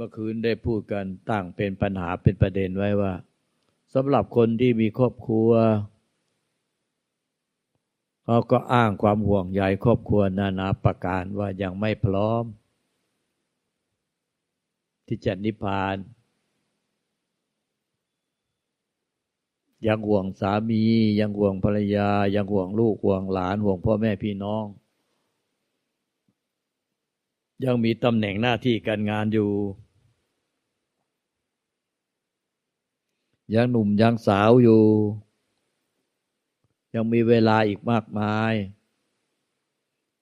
เมื่อคืนได้พูดกันตั้งเป็นปัญหาเป็นประเด็นไว้ว่าสำหรับคนที่มีครอบครัวเขาก็อ้างความห่วงใยครอบครัวนานาประการว่ายังไม่พร้อม ที่จะนิพพาน ยังห่วงสามี ยังห่วงภรรยา ยังห่วงลูกห่วงหลานห่วงพ่อแม่พี่น้อง ยังมีตำแหน่งหน้าที่การงานอยู่ ยังหนุ่มยังสาวอยู่ ยังมีเวลาอีกมากมาย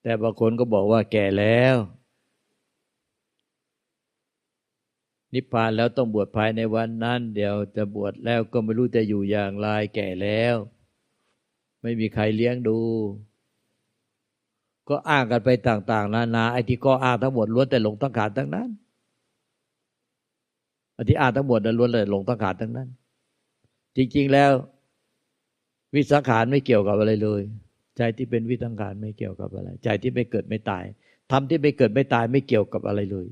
แต่บางคนก็บอกว่าแก่แล้ว นิพพานแล้วต้องบวชภายในวันนั้น เดี๋ยวจะบวชแล้วก็ไม่รู้จะอยู่อย่างไรแก่แล้ว ไม่มีใครเลี้ยงดู ก็อ้างกันไปต่าง ๆ นานาไอ้ที่ก็อ้างทั้งหมดล้วนแต่หลงตั้งขานทั้งนั้นไอ้ที่อ้างทั้งหมดนั้นล้วนแต่หลงตั้งขานทั้งนั้น จริง ๆ แล้ว วิสังขารไม่เกี่ยวกับอะไรเลย ใจที่เป็นวิสังขารไม่เกี่ยวกับอะไร ใจที่ไม่เกิดไม่ตายทำที่ไม่เกิดไม่ตายไม่เกี่ยวกับอะไรเลย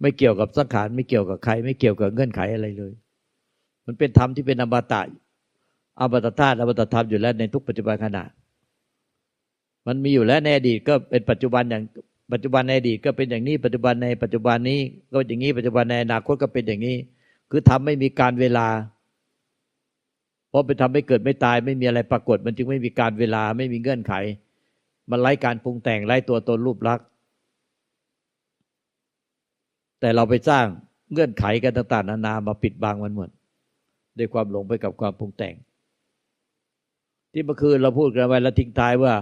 ไม่เกี่ยวกับสังขารไม่เกี่ยวกับใคร ไม่เกี่ยวกับเงื่อนไขอะไรเลย มันเป็นธรรมที่เป็นอมตะอมตะธาตุอมตะธรรมอยู่แล้วในทุกปัจจุบันขณะมันมีอยู่แล้วในอดีตก็เป็นปัจจุบันอย่างปัจจุบันในอดีตก็เป็นอย่างนี้ ปัจจุบันในปัจจุบันนี้ก็อย่างนี้ปัจจุบันในอนาคตก็เป็นอย่างนี้ คือทำไม่มีการเวลา ราะไปทำให้เกิดไม่ตายไม่มีอะไรปรากฏ มันจึงไม่มีการเวลาไม่มีเงื่อนไข มันไร้การปรุงแต่งไร้ตัวตนรูปลักษณ์แต่เราไปสร้างเงื่อนไขกันต่างๆนานามาปิดบังมันหมดด้วยความหลงไปกับความปรุงแต่ง ที่เมื่อคืนเราพูดกันไว้แล้วทิ้งท้ายว่า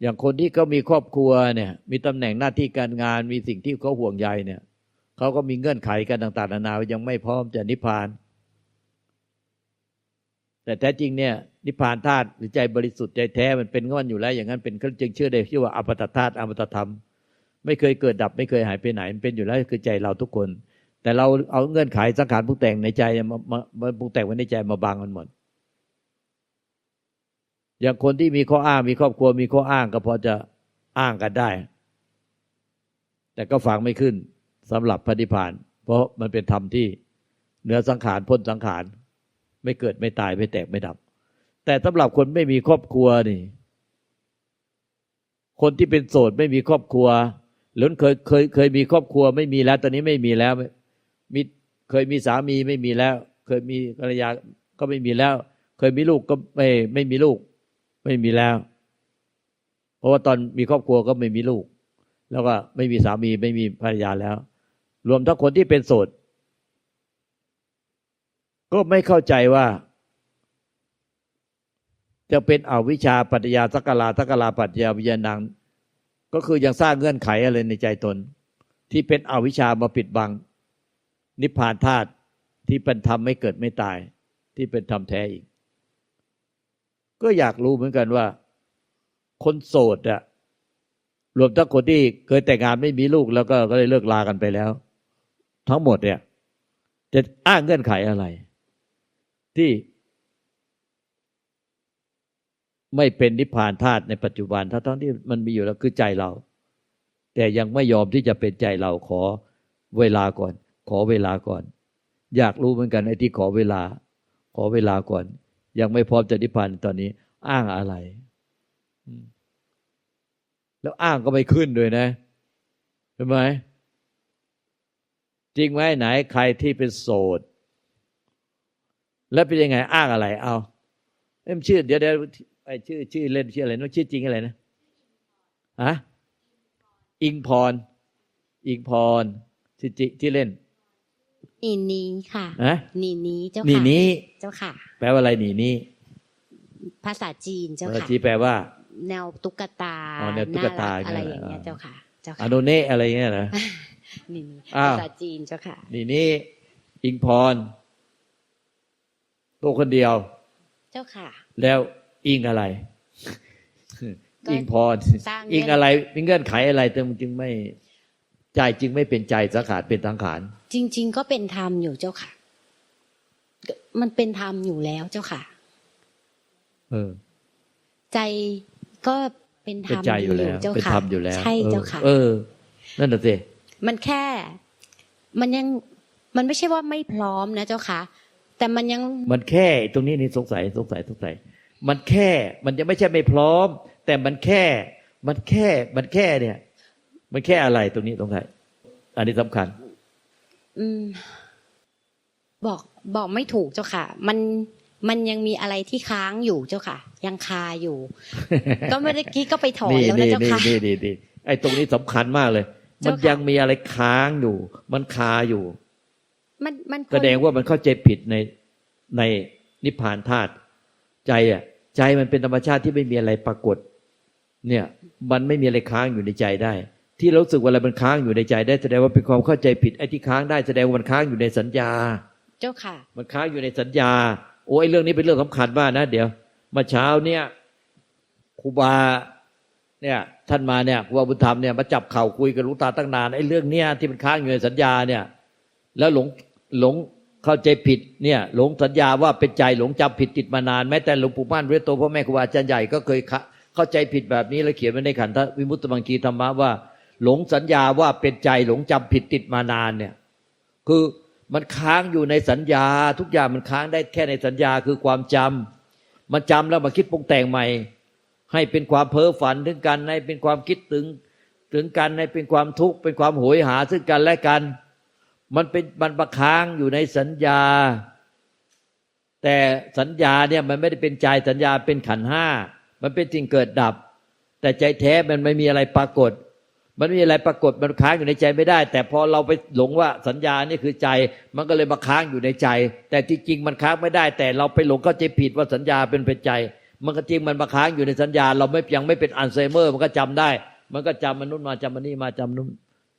อย่างคนที่เขามีครอบครัวเนี่ย มีตำแหน่งหน้าที่การงาน มีสิ่งที่เขาห่วงใยเนี่ยเขาก็มีเงื่อนไขกันต่างๆนานายังไม่พร้อมจะนิพพาน แต่แท้จริงเนี่ยนิพพานธาตุหรือใจบริสุทธิ์ใจแท้มันเป็นง้อนอยู่แล้ว อย่างนั้นเป็นจึงเชื่อได้ชื่อว่าอปตธาตุอมตธรรม ไม่เคยเกิดดับไม่เคยหายไปไหนมันเป็นอยู่แล้วคือใจเราทุกคน แต่เราเอาเงื่อนไขสังขารปรุงแต่งในใจมามามาปรุงแต่งไว้ในใจมาบังมันหมดอย่างคนที่มีข้ออ้างมีครอบครัวมีข้ออ้างก็พอจะอ้างกันได้ แต่ก็ฟังไม่ขึ้นสำหรับพระนิพพาน เพราะมันเป็นธรรมที่เหนือสังขารพ้นสังขาร ไม่เกิดไม่ตายไม่แตกไม่ดับ แต่สำหรับคนไม่มีครอบครัวนี่ คนที่เป็นโสดไม่มีครอบครัวหรือเคยเคยเคยมีครอบครัว ไม่มีแล้ว ตอนนี้ไม่มีแล้วมีเคยมีสามีไม่มีแล้ว เคยมีภรรยาก็ไม่มีแล้ว เคยมีลูกก็ไม่ไม่มีลูก ไม่มีแล้ว เพราะว่าตอนมีครอบครัวก็ไม่มีลูก แล้วก็ไม่มีสามีไม่มีภรรยาแล้ว รวมทั้งคนที่เป็นโสด ก็ไม่เข้าใจว่า จะเป็นอวิชชาปัจจยาสักกลาสักกลาปัจจยาวิญญาณัง ก็คือยังสร้างเงื่อนไขอะไรในใจตน ที่เป็นอวิชชามาปิดบัง นิพพานธาตุที่เป็นธรรมไม่เกิดไม่ตาย ที่เป็นธรรมแท้อีก ก็อยากรู้เหมือนกันว่า คนโสดอะรวมทั้งคนที่เคยแต่งงานไม่มีลูกแล้วก็ก็เลยเลิกลากันไปแล้ว ทั้งหมดเนี่ย จะอ้างเงื่อนไขอะไร ที่ไม่เป็นนิพพานธาตุในปัจจุบันถ้าทั้งที่มันมีอยู่แล้วคือใจเรา แต่ยังไม่ยอมที่จะเป็นใจเราขอเวลาก่อน ขอเวลาก่อน อยากรู้เหมือนกันไอ้ที่ขอเวลา ขอเวลาก่อน ยังไม่พร้อมจะนิพพานตอนนี้ อ้างอะไร แล้วอ้างก็ไม่ขึ้นด้วยนะเห็นไหมจริงไหมไหนใครที่เป็นโสด แล้วเป็นยังไงอ้างอะไร เอาเอ็มชื่อ เดี๋ยวเดี๋ยวไอชื่อ ชื่อเล่นชื่ออะไรนู้ชื่อจริงอะไรนะฮะอิงพร อิงพรชื่อจิที่เล่นนีนี้ค่ะฮะนีนี้เจ้าค่ะนี่นี้เจ้าค่ะ แปลว่าอะไรนี่นี้ภาษาจีนเจ้าภาษาค่ะจีนแปลว่า แนวตุ๊กตาอ๋อแนวตุ๊กตาน่รัอะไรเนี่ยอย่างเงี้ยอ่าเจ้าค่ะเจ้าอค่ะโนเนะอะไรเงี้ยเหรอนี่นี่อ้าวภาษาจีนเจ้าค่ะ นี่นี้อิงพร ตัวคนเดียว เจ้าค่ะ แล้วอิงอะไรก็อิงพรสร้างอิงอะไรมีเงื่อนไขอะไรจึงจึงไม่ใจจึงไม่เป็นใจสังขารเป็นสังขาร จริง ๆ ก็เป็นธรรมอยู่เจ้าค่ะก็มันเป็นธรรมอยู่แล้วเจ้าค่ะ เออ ใจก็เป็นธรเป็นรมใจอยู่แล้วเจ้าเป็นค่ะธรรมอยู่แล้วใช่เจ้าค่ะ เออ นั่นน่ะสิมันแค่ มันยังมันไม่ใช่ว่าไม่พร้อมนะเจ้าค่ะ แต่มันยังมันแค่ตรงนี้นี่สงสัยสงสัยสงสัย มันแค่มันจะไม่ใช่ไม่พร้อม แต่มันแค่มันแค่มันแค่เนี่ย มันแค่อะไรตรงนี้สงสัยอันนี้สำคัญ อืม บอกบอกไม่ถูกเจ้าค่ะ มันมันยังมีอะไรที่ค้างอยู่เจ้าค่ะ ยังคาอยู่ ก็เมื่อกี้ก็ไปถอนนี่แล้วนะนี่เจ้านี่ค่ะนี่นี่นี่ไอ้ตรงนี้สำคัญมากเลยเจ้ามันค่ะยังมีอะไรค้างอยู่ มันคาอยู่ มันมันคนแสดงว่ามันเข้าใจผิดในในนิพพานธาตุใจอะ ใจมันเป็นธรรมชาติที่ไม่มีอะไรปรากฏ เนี่ย มันไม่มีอะไรค้างอยู่ในใจได้ ที่เรารู้สึกว่าอะไรมันค้างอยู่ในใจได้แสดงว่าเป็นความเข้าใจผิดไอ้ที่ค้างได้แสดงว่ามันค้างอยู่ในสัญญา เจ้าค่ะ มันค้างอยู่ในสัญญา โอ้ยเรื่องนี้เป็นเรื่องสำคัญมากนะเดี๋ยวเมาเช้าเนี่ยครูบาเนี่ยท่านมาเนี่ยครูบาบุญธรรมเนี่ยมาจับเข่าคุยกับหลุงตาตั้งนานไอ้เรื่องเนี้ยที่มันค้างอยู่ในสัญญาเนี่ย แล้วหลง หลงเข้าใจผิดเนี่ย หลงสัญญาว่าเป็นใจหลงจำผิดติดมานานแม้แต่หลวงปู่ม่านเวทโตพ่อแม่ครูบาอาจารย์ใหญ่ก็เคยเข้าใจผิดแบบนี้แล้วเขียนไว้ในขันธวิมุตตมังคีธรรมะว่า หลงสัญญาว่าเป็นใจหลงจำผิดติดมานานเนี่ย คือมันค้างอยู่ในสัญญา ทุกอย่างมันค้างได้แค่ในสัญญาคือความจำมันจำแล้วมาคิดปรุงแต่งใหม่ ให้เป็นความเพ้อฝันถึงกันให้เป็นความคิดถึง ถึงกันให้เป็นความทุกข์เป็นความโหยหาซึ่งกันและกัน มันเป็นมันประค้างอยู่ในสัญญา แต่สัญญาเนี่ยมันไม่ได้เป็นใจสัญญาเป็นขันห้ามันเป็นสิ่งเกิดดับ แต่ใจแท้มันไม่มีอะไรปรากฏ มันไม่มีอะไรปรากฏมันค้างอยู่ในใจไม่ได้ แต่พอเราไปหลงว่าสัญญานี่คือใจ มันก็เลยมาค้างอยู่ในใจ แต่ที่จริงมันค้างไม่ได้ แต่เราไปหลงเข้าใจผิดว่าสัญญาเป็นเป็นใจ มันก็จริงมันมาค้างอยู่ในสัญญา เราไม่ยังไม่เป็นอัลไซเมอร์ มันก็จำได้ มันก็จำมนุษย์มาจำมันนี่มาจำนู้น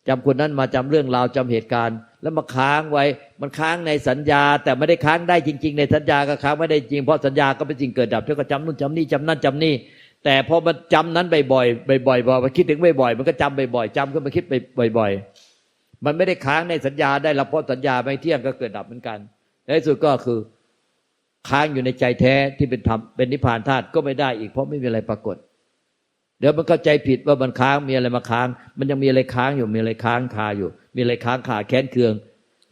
จำคนนั้นมาจำเรื่องราวจำเหตุการณ์ แล้วมาค้างไว้ มันค้างในสัญญา แต่ไม่ได้ค้างได้จริง ๆ ในสัญญาก็ค้างไม่ได้จริงเพราะสัญญาก็เป็นสิ่งเกิดดับเท่าก็จำนู่นจำนี่จำนั่นจำนี่ แต่พอมันจำนั้นบ่อยๆบ่อยๆบ่อยๆมันคิดถึงบ่อยๆมันก็จำบ่อยๆจำก็มาคิดไปบ่อยๆ มันไม่ได้ค้างในสัญญาได้รับเพราะสัญญาไม่เที่ยงก็เกิดดับเหมือนกันในที่สุดก็คือค้างอยู่ในใจแท้ที่เป็นธรรมเป็นนิพพานธาตุก็ไม่ได้อีกเพราะไม่มีอะไรปรากฏ ดี๋ยวมันเข้าใจผิดว่ามันค้างมีอะไรมาค้าง มันยังมีอะไรค้างอยู่มีอะไรค้างคาอยู่ มีอะไรค้างคาแค้นเคือง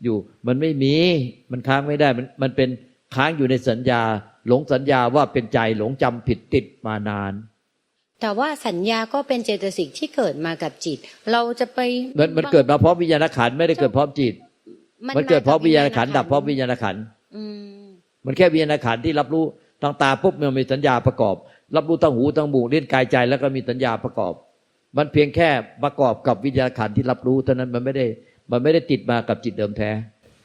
อยู่ มันไม่มีมันค้างไม่ได้มันมันเป็นค้างอยู่ในสัญญา หลงสัญญาว่าเป็นใจหลงจำผิดติดมานาน แต่ว่าสัญญาก็เป็นเจตสิกที่เกิดมากับจิต เราจะไปมันมันเกิดมาพร้อมวิญญาณขันธ์ไม่ได้เกิดพร้อมจิต มันเกิดเพราะวิญญาณขันธ์ดับเพราะวิญญาณขันธ์อืมมันแค่วิญญาณขันธ์ที่รับรู้ทางตาปุ๊บมันมีสัญญาประกอบ รับรู้ทางหูทางบูกเล่นกายใจ แล้วก็มีสัญญาประกอบ มันเพียงแค่ประกอบกับวิญญาณขันธ์ที่รับรู้เท่านั้นมันไม่ได้มันไม่ได้ติดมากับจิตเดิมแท้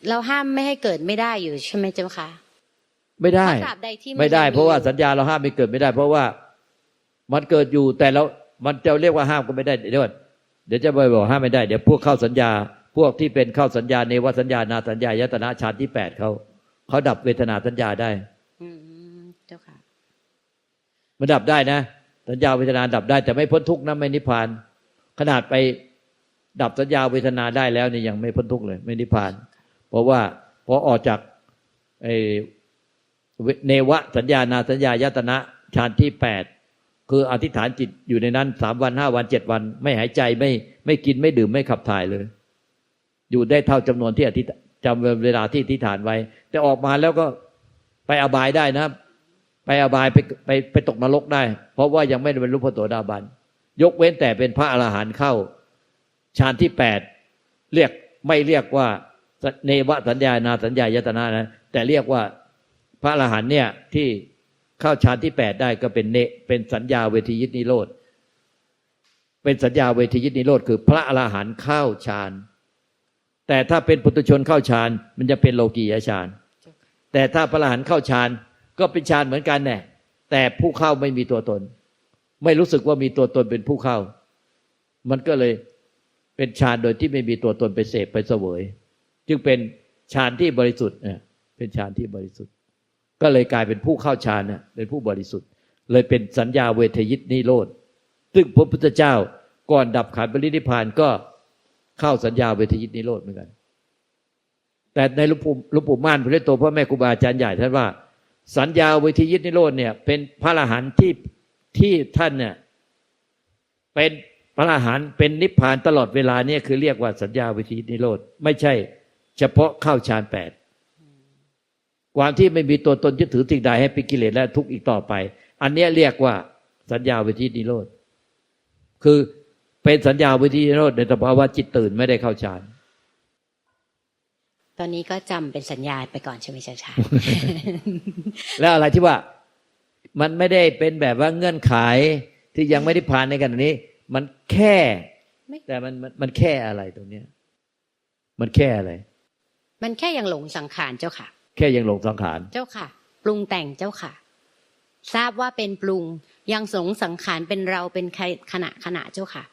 เราห้ามไม่ให้เกิดไม่ได้อยู่ใช่ไหมเจ้าคะไม่ได้เพราะตราบใดที่นไม่ได้ยังเพราะว่าอยู่สัญญาเราห้ามไม่เกิดไม่ได้ เพราะว่ามันเกิดอยู่แต่เรา มันจะเรียกว่าห้ามก็ไม่ได้เดี๋ยวก่อนเดี๋ยวจะไปบอกห้ามไม่ได้เดี๋ยวพวกเข้าสัญญา พวกที่เป็นเข้าสัญญาเนวสัญญานาสัญญายตนะฌานที่แปดเขาเขาดับเวทนาสัญญาได้อืมเจ้าค่ะ มันดับได้นะสัญญาเวทนาดับได้ แต่ไม่พ้นทุกข์นะไม่นิพพาน ขนาดไปดับสัญญาเวทนาได้แล้วนี่ยังไม่พ้นทุกข์เลย ไม่นิพพาน เพราะว่าพอออกจากไอ้เนวะสัญญานาสัญญายตนะฌานที่แปดคืออธิษฐานจิตอยู่ในนั้นสามวันห้าวันเจ็ดวัน ไม่หายใจไม่ไม่กินไม่ดื่มไม่ขับถ่ายเลย อยู่ได้เท่าจำนวนที่อธิจำเวลาที่อธิษฐานไว้ แต่ออกมาแล้วก็ไปอบายได้นะ ไปอบายไปไปไปตกนรกได้ เพราะว่ายังไม่ได้บรรลุพระโสดาบัน ยกเว้นแต่เป็นพระอรหันต์เข้าฌานที่แปดเรียกไม่เรียกว่าเนวสัญญานาสัญญายตนะนะ แต่เรียกว่าพระอรหันต์เนี่ยที่เข้าฌานที่แปดได้ก็เป็นเนเป็นสัญญาเวทียิตนิโรธเป็นสัญญาเวทียิตนิโรธคือพระอรหันต์เข้าฌานแต่ถ้าเป็นปุถุชนเข้าฌานมันจะเป็นโลกียฌานแต่ถ้าพระอรหันต์เข้าฌาน ก็เป็นฌานเหมือนกันแน่แต่ผู้เข้าไม่มีตัวตน ไม่รู้สึกว่ามีตัวตนเป็นผู้เข้า มันก็เลยเป็นฌานโดยที่ไม่มีตัวตนไปเสพไปเสวย จึงเป็นฌานที่บริสุทธิ์เนี่ยเป็นฌานที่บริสุทธิ์ ก็เลยกลายเป็นผู้เข้าฌานเนี่ยเป็นผู้บริสุทธิ์ เลยเป็นสัญญาเวทยิตนิโรธซึ่งพระพุทธเจ้าก่อนดับขันธปรินิพานก็เข้าสัญญาเวทยิตนิโรธเหมือนกัน แต่ในหลุงปู่หลุงปู่ม่านพระโตพ่อแม่ครูบาอาจารย์ใหญ่ท่านว่า สัญญาเวทียิตนิโรธเนี่ย เป็นพระอรหันต์ที่ที่ท่านเนี่ยเป็นพระอรหันต์เป็นนิพพานตลอดเวลาเนี่ยคือเรียกว่าสัญญาวิธีนิโรธไม่ใช่ เฉพาะเข้าฌานแปดความที่ไม่มีตัวตนยึดถือสิ่งใดให้เป็นกิเลสและทุกข์อีกต่อไป อันนี้เรียกว่าสัญญาวิธีนิโรธคือเป็นสัญญาวิธีนิโรธในสภาวะจิตตื่นไม่ได้เข้าฌาน ตอนนี้ก็จำเป็นสัญญาไปก่อนใช่ไหมเจ้าค่ะแล้วอะไรที่ว่า มันไม่ได้เป็นแบบว่าเงื่อนไขที่ยังไม่ได้ผ่านในขณะนี้ มันแค่ไม่แต่มันมันมันแค่อะไรตรงเนี้ย มันแค่อะไร มันแค่ยังหลงสังขารเจ้าค่ะ แค่ยังหลงสังขารเจ้าค่ะ ปรุงแต่งเจ้าค่ะ ทราบว่าเป็นปรุงยังสงสังขารเป็นเราเป็นใครขณะขณะเจ้าค่ะ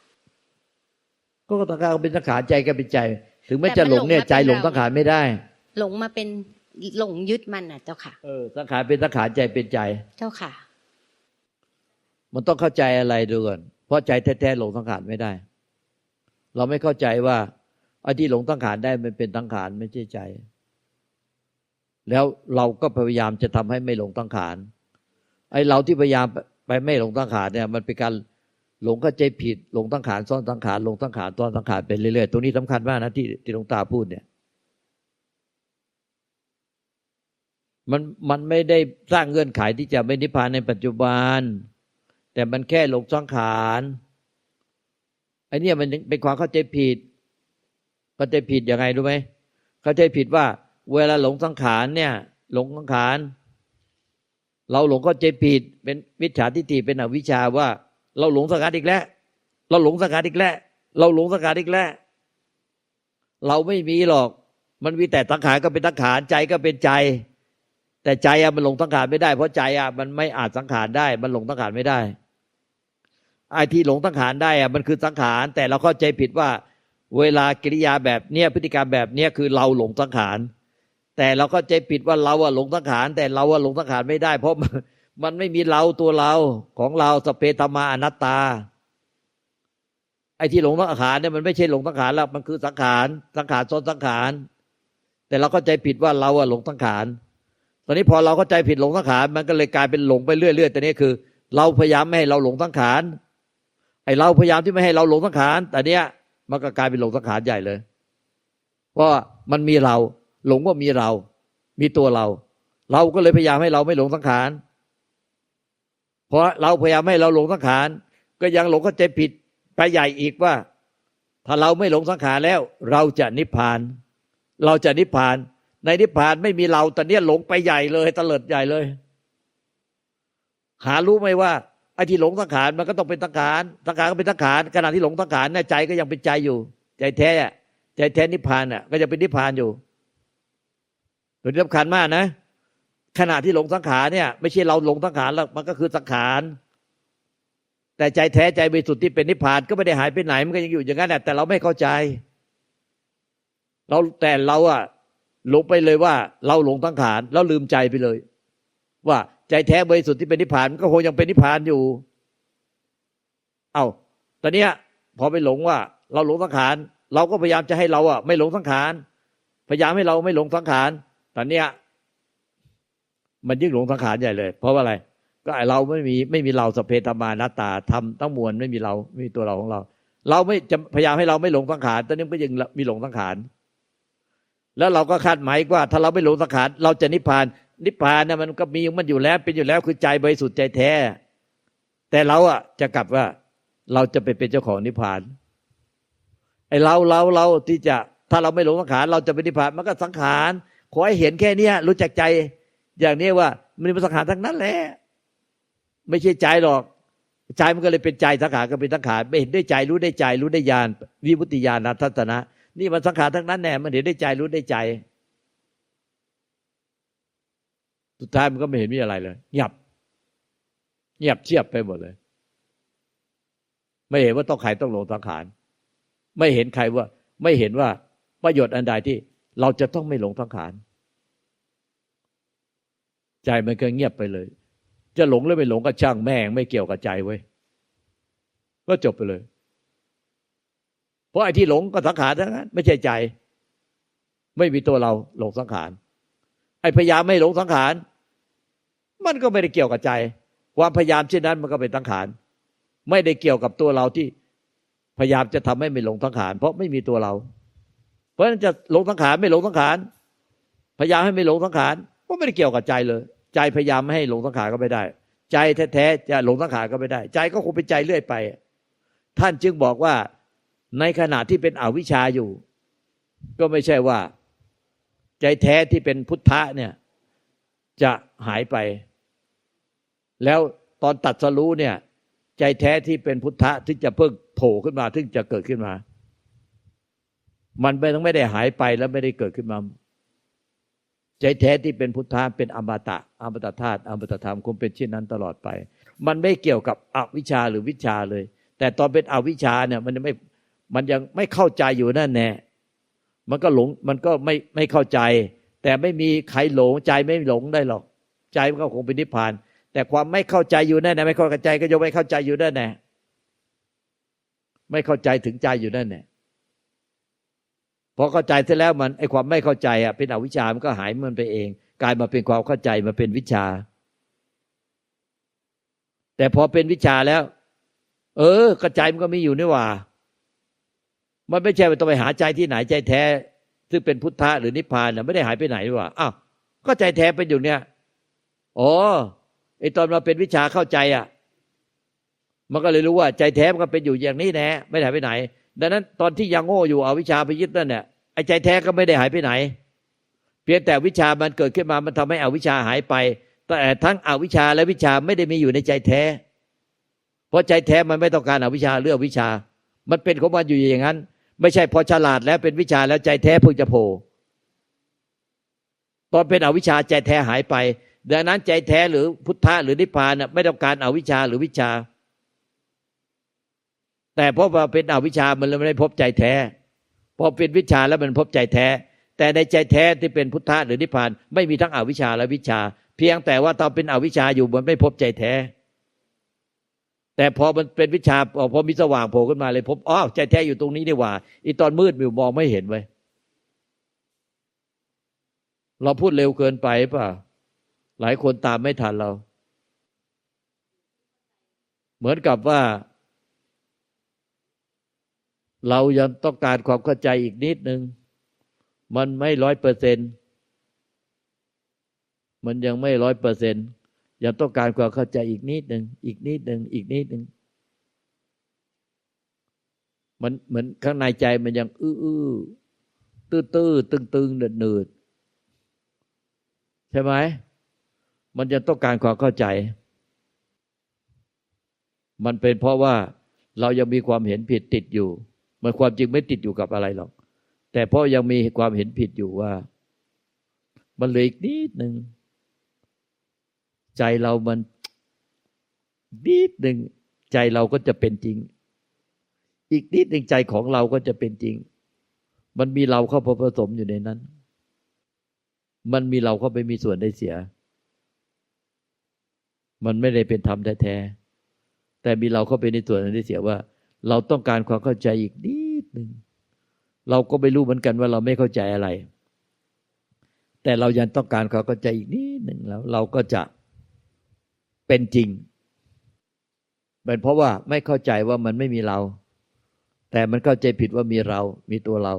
ก็สังขารเป็นสังขารใจก็เป็นใจ ถึงแม้แต่จะมันหลงเนี่ยหลงมาใจเป็นหลงเราสังขารไม่ได้ หลงมาเป็นหลงยึดมันน่ะ เจ้าค่ะเออสังขารเป็นสังขารใจเป็นใจ เจ้าค่ะ มันต้องเข้าใจอะไรดูก่อนเพราะใจแท้ๆหลงสังขารไม่ได้ เราไม่เข้าใจว่าไอ้ที่หลงสังขารได้มันเป็นสังขารไม่ใช่ใจ แล้วเราก็พยายามจะทำให้ไม่หลงสังขารไอ้เราที่พยายามไปไม่หลงสังขารเนี่ย มันเป็นการ หลงเข้าใจผิดหลงสังขารซ้อนสังขารหลงสังขารซ้อนสังขารไปเรื่อยๆตรงนี้สำคัญมากนะที่ที่หลวงตาพูดเนี่ยมันมันไม่ได้สร้างเงื่อนไขที่จะไม่นิพพานในปัจจุบัน แต่มันแค่หลงสังขารไอ้นี่มันเป็นความเข้าใจผิด เข้าใจผิดยังไงรู้ไหมเข้าใจผิดว่า เวลาหลงสังขารเนี่ย หลงสังขารเราหลงเข้าใจผิด เป็นวิชาทิฏฐิเป็นอวิชชาว่า เราหลงสังขารอีกแล้ว เราหลงสังขารอีกแล้ว เราหลงสังขารอีกแล้ว เราไม่มีหรอก มันมีแต่สังขารก็เป็นสังขารใจก็เป็นใจ แต่ใจอะมันหลงสังขารไม่ได้ เพราะใจอะมันไม่อาจสังขารได้ มันหลงสังขารไม่ได้ไอ้ที่หลงสังขารได้อะมันคือสังขาร แต่เราเข้าใจผิดว่า เวลากิริยาแบบเนี้ยพฤติกรรมแบบเนี้ยคือเราหลงสังขารแต่เราเข้าใจผิดว่าเราอะหลงสังขารแต่เราอะหลงสังขารไม่ได้ เพราะ มันไม่มีเราตัวเราของเราสเพธรรมาอนัตตา ไอ้ที่หลงสังขารเนี่ยมันไม่ใช่หลงสังขารแล้วมันคือสังขารสังขารซ้อนสังขาร แต่เราเข้าใจผิดว่าเราอะหลงสังขารตอนนี้พอเราเข้าใจผิดหลงสังขารมันก็เลยกลายเป็นหลงไปเรื่อยๆแต่นี้คือ เราพยายามไม่ให้เราหลงสังขารไอ้เราพยายามที่ไม่ให้เราหลงสังขารแต่เนี้ยมันก็กลายเป็นหลงสังขารใหญ่เลยเพราะมันมีเรา หลงว่ามีเรา มีตัวเรา เราก็เลยพยายามให้เราไม่หลงสังขาร พราะเราพยายามให้เราหลงสังขาร ก็ยังหลงเข้าใจผิดไปใหญ่อีกว่า ถ้าเราไม่หลงสังขารแล้ว เราจะนิพพาน เราจะนิพพาน ในนิพพานไม่มีเราแต่เนี้ยหลงไปใหญ่เลยตะเลิดใหญ่เลย หารู้ไหมว่าไอ้ที่หลงสังขารมันก็ต้องเป็นสังขารสังขารก็เป็นสังขารขณะที่หลงสังขารเนี่ยใจก็ยังเป็นใจอยู่ ใจแท้อะใจแท้นิพพานอะ ก็จะเป็นนิพพานอยู่ตัวนี้สำคัญมากนะ ขณะที่หลงสังขารเนี่ย ไม่ใช่เราหลงสังขารแล้วมันก็คือสังขารแต่ใจแท้ใจบริสุทธิ์ที่เป็นนิพพานก็ไม่ได้หายไปไหนมันก็ยังอยู่อย่างนั้นแหละแต่เราไม่เข้าใจ เราแต่เราอะหลงไปเลยว่า เราหลงสังขารแล้วลืมใจไปเลย ว่าใจแท้บริสุทธิ์ที่เป็นนิพพานมันก็คงยังเป็นนิพพานอยู่ เอา้าตอนเนี้ยพอไปหลงว่า เราหลงสังขารเราก็พยายามจะให้เราอะไม่หลงสังขารพยายามให้เราไม่หลงสังขารตอนเนี้ย มันยิ่งหลงสังขารใหญ่เลย เพราะว่าอะไร ก็ไอเราไม่มีไม่มีเราสพเพตมานาตาทำทั้งมวลไม่มีเราไม่มีตัวเราของเรา เราไม่จะพยายามให้เราไม่หลงสังขารตอนนี้ก็ยังมีหลงสังขารแล้วเราก็คาดหมายว่า ถ้าเราไม่หลงสังขารเราจะนิพพาน นิพพานเนี่ยมันก็มีมันอยู่แล้วเป็นอยู่แล้วคือใจบริสุทธิ์ใจแท้ แต่เราอะจะกลับว่าเราจะไปเป็นเจ้าของนิพพานไอ้เราเราเราที่จะถ้าเราไม่หลงสังขารเราจะเป็นนิพพานมันก็สังขารขอให้เห็นแค่เนี้ยรู้จักใจ อย่างนี้ว่า มันเป็นสังขารทั้งนั้นแหละไม่ใช่ใจหรอก ใจมันก็เลยเป็นใจสังขารก็เป็นสังขารไม่เห็นได้ใจรู้ได้ใจรู้ได้ญาณวิมุตติญาณทัศนะ นี่มันสังขารทั้งนั้นแน่มันเห็นได้ใจรู้ได้ใจ สุดท้ายมันก็ไม่เห็นมีอะไรเลยเงียบเงียบเชียบไปหมดเลย ไม่เห็นว่าต้องใครต้องลงสังขารไม่เห็นใครว่า ไม่เห็นว่าประโยชน์อันใดที่เราจะต้องไม่หลงสังขาร ใจมันก็เงียบไปเลย จะหลงหรือไม่หลงก็ช่างแม่งไม่เกี่ยวกับใจเว้ก็จบไปเลย เพราะไอ้ที่หลงก็สังขารทั้งนั้น ไม่ใช่ใจ ไม่มีตัวเราหลงสังขาร ไอ้พยายามไม่หลงสังขาร มันก็ไม่ได้เกี่ยวกับใจ ความพยายามเช่นนั้นมันก็เป็นสังขาร ไม่ได้เกี่ยวกับตัวเราที่พยายามจะทำให้ไม่หลงสังขาร เพราะไม่มีตัวเรา เพราะฉะนั้นจะหลงสังขารไม่หลงสังขาร พยายามให้ไม่หลงสังขารก็ไม่ได้เกี่ยวกับใจเลย ใจพยายามไม่ให้หลงสังขารก็ไม่ได้ ใจแท้ๆจะหลงสังขารก็ไม่ได้ ใจก็คงเป็นใจเรื่อยไป ท่านจึงบอกว่าในขณะที่เป็นอวิชชาอยู่ ก็ไม่ใช่ว่า ใจแท้ที่เป็นพุทธะเนี่ย จะหายไป แล้วตอนตัดสรู้เนี่ย ใจแท้ที่เป็นพุทธะที่จะเพิ่งโผล่ขึ้นมาถึงจะเกิดขึ้นมา มันไม่ต้องไม่ได้หายไปแล้วไม่ได้เกิดขึ้นมา ใจแท้ที่เป็นพุทธะเป็นอมตะอมตะธาตุอมตะธรรมคงเป็นเช่นนั้นตลอดไป มันไม่เกี่ยวกับอวิชชาหรือวิชาเลย แต่ตอนเป็นอวิชชาเนี่ยมันไม่มันยังไม่เข้าใจอยู่นั่นแน่มันก็หลงมันก็ไม่ไม่เข้าใจ แต่ไม่มีใครหลงใจไม่หลงได้หรอก ใจมันก็คงเป็นนิพพาน แต่ความไม่เข้าใจอยู่นั่นแน่ไม่เข้าใจก็ยังไม่เข้าใจอยู่นั่นแน่ไม่เข้าใจถึงใจอยู่นั่นแน่ พอเข้าใจเสร็จแล้วมันไอความไม่เข้าใจอะเป็นอวิชามันก็หายมันไปเอง กลายมาเป็นความเข้าใจมาเป็นวิชา แต่พอเป็นวิชาแล้ว เออ กระจายมันก็มีอยู่นี่หว่า มันไม่ใช่ว่าต้องไปหาใจที่ไหนใจแท้ ซึ่งเป็นพุทธะหรือนิพพานน่ะไม่ได้หายไปไหนนี่หว่าอ้าวก็ใจแท้เป็นอยู่เนี่ยอ๋อไอตอนมาเป็นวิชาเข้าใจอะ มันก็เลยรู้ว่า ใจแท้มันก็เป็นอยู่อย่างนี้แน่ไม่ได้หายไปไหน ดังนั้นตอนที่ยังโง่อยู่เอาวิชาไปยึดนั่นเนี่ยไอ้ใจแท้ก็ไม่ได้หายไปไหน เพียงแต่วิชามันเกิดขึ้นมามันทำให้อวิชาหายไป แต่ทั้งอวิชาและวิชาไม่ได้มีอยู่ในใจแท้ เพราะใจแท้มันไม่ต้องการอวิชาเรื่องวิชา มันเป็นของมันอยู่อย่างนั้น ไม่ใช่พอฉลาดแล้วเป็นวิชาแล้วใจแท้เพิ่งจะโผล่ตอนเป็นอวิชาใจแท้หายไป ดังนั้นใจแท้หรือพุทธะหรือนิพพานไม่ต้องการอวิชาหรือวิชา แต่เพราะว่าเป็นอวิชามันเลยไม่ได้พบใจแท้ พอเป็นวิชาแล้วมันพบใจแท้ แต่ในใจแท้ที่เป็นพุทธะหรือนิพพานไม่มีทั้งอวิชาและวิชา เพียงแต่ว่าตอนเป็นอวิชาอยู่มันไม่พบใจแท้ แต่พอมันเป็นวิชาพอมีสว่างโผล่ขึ้นมาเลยพบอ๋อใจแท้อยู่ตรงนี้นี่หว่าอีตอนมืดมิวมองไม่เห็นไว้เราพูดเร็วเกินไปป่ะหลายคนตามไม่ทันเรา เหมือนกับว่า เรายังต้องการความเข้าใจอีกนิดนึง มันไม่ร้อยเปอร์เซ็นมันยังไม่ร้อยเปอร์เซ็นยังต้องการความเข้าใจอีกนิดหนึ่งอีกนิดหนึ่งอีกนิดหนึ่งมันเหมือนข้างในใจมันยังอื้อตื้อตื้อตึงตึงเนืดเนืดใช่ไหมมันจะต้องการความเข้าใจ มันเป็นเพราะว่าเรายังมีความเห็นผิดติดอยู่ มันความจริงไม่ติดอยู่กับอะไรหรอก แต่เพราะยังมีความเห็นผิดอยู่ว่า มันเหลืออีกนิดหนึ่งใจเรามันนิดหนึ่งใจเราก็จะเป็นจริง อีกนิดหนึ่งใจของเราก็จะเป็นจริง มันมีเราเข้าผสมอยู่ในนั้น มันมีเราเข้าไปมีส่วนได้เสีย มันไม่ได้เป็นธรรมแท้แต่มีเราเข้าไปในส่วนได้เสียว่า เราต้องการความเข้าใจอีกนิดหนึ่งเราก็ไม่รู้เหมือนกันว่าเราไม่เข้าใจอะไร แต่เรายังต้องการความเข้าใจอีกนิดหนึ่งแล้ว เราก็จะเป็นจริงเป็นเพราะว่าไม่เข้าใจว่ามันไม่มีเรา แต่มันเข้าใจผิดว่ามีเรา มีตัวเรา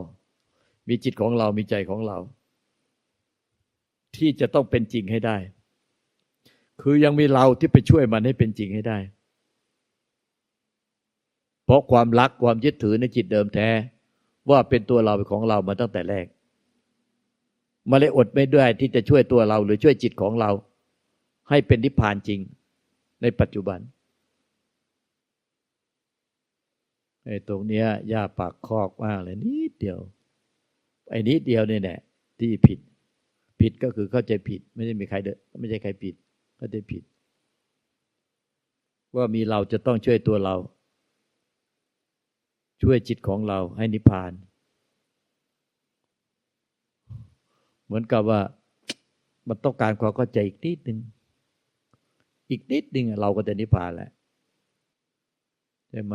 มีจิตของเรา มีใจของเรา ที่จะต้องเป็นจริงให้ได้ คือยังมีเราที่ไปช่วยมันให้เป็นจริงให้ได้ เพราะความรักความยึดถือในจิตเดิมแท้ ว่าเป็นตัวเราเป็นของเรามาตั้งแต่แรกมาเลยอดไม่ได้ที่จะช่วยตัวเราหรือช่วยจิตของเรา ให้เป็นนิพพานจริงในปัจจุบันไอ้ตรงเนี้ยย่าปากคอกมากเลยนิดเดียว ไอ้นิดเดียวนี่แหละที่ผิด ผิดก็คือเข้าใจผิด ไม่ได้มีใครเดไม่ใช่ใครผิดเข้าใจผิด ว่ามีเราจะต้องช่วยตัวเรา ช่วยจิตของเราให้นิพพาน เหมือนกับว่ามันต้องการความเข้าใจอีกนิดหนึ่งอีกนิดหนึ่งเราก็จะนิพพานแหละใช่ไหม